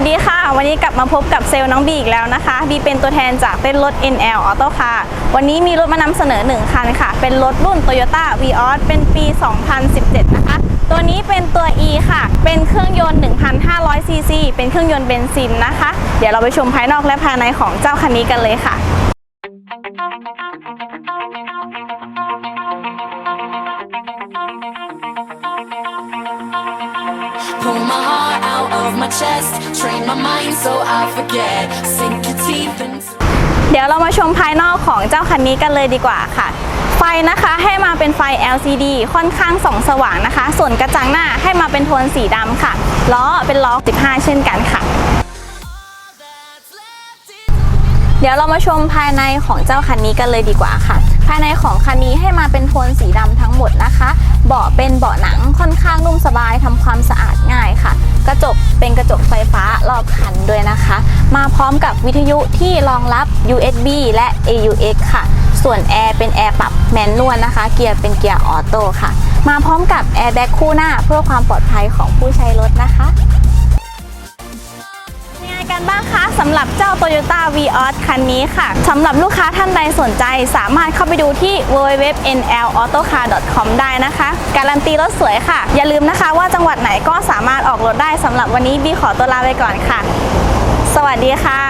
วัสดีค่ะ วันนี้กลับมาพบกับเซลล์น้องบีอีกแล้วนะคะ บีเป็นตัวแทนจากเต้นรถ NL Auto Car วันนี้มีรถมานำเสนอ 1 คันค่ะ เป็นรถรุ่น Toyota Vios เป็นปี 2017 นะคะ ตัวนี้เป็นตัว E ค่ะ เป็นเครื่องยนต์ 1,500 ซีซี เป็นเครื่องยนต์เบนซินนะคะ เดี๋ยวเราไปชมภายนอกและภายในของเจ้าคันนี้กันเลยค่ะ Pull my of my chest. Train my mind so I forget. Sink your teeth into. เดี๋ยวเรามาชมภายนอกของเจ้าคันนี้กันเลยดีกว่าค่ะ ไฟนะคะให้มาเป็นไฟ LCD ค่อนข้างส่องสว่างนะคะ ส่วนกระจังหน้าให้มาเป็นโทนสีดำค่ะ ล้อเป็นล้อ 15 เช่นกันค่ะ เดี๋ยวเรามาชมภายในของเจ้าคันนี้กันเลยดีกว่าค่ะ ภายในของคันนี้ให้มาเป็นโทนสีดำทั้งหมดนะคะ เบาะเป็นเบาะ ระจกเป็นกระจกไฟฟ้ารอบคันด้วยนะคะ มาพร้อมกับวิทยุที่รองรับ USB และ AUX ค่ะ ส่วนแอร์เป็นแอร์ปรับแมนนวลนะคะ เกียร์เป็นเกียร์ออโต้ค่ะ มาพร้อมกับแอร์แบ็กคู่หน้าเพื่อความปลอดภัยของผู้ใช้รถนะคะ ยังไงกันบ้างคะสำหรับเจ้า Toyota Vios คันนี้ค่ะสำหรับลูกค้าท่านใดสนใจ สามารถเข้าไปดูที่ www.nlautocar.com ได้นะคะ การันตีรถสวยค่ะ อย่าลืมนะคะว่าจังหวัดไหนก็สามารถออกรถได้สำหรับวันนี้บีขอตัวลาไปก่อนค่ะ สวัสดีค่ะ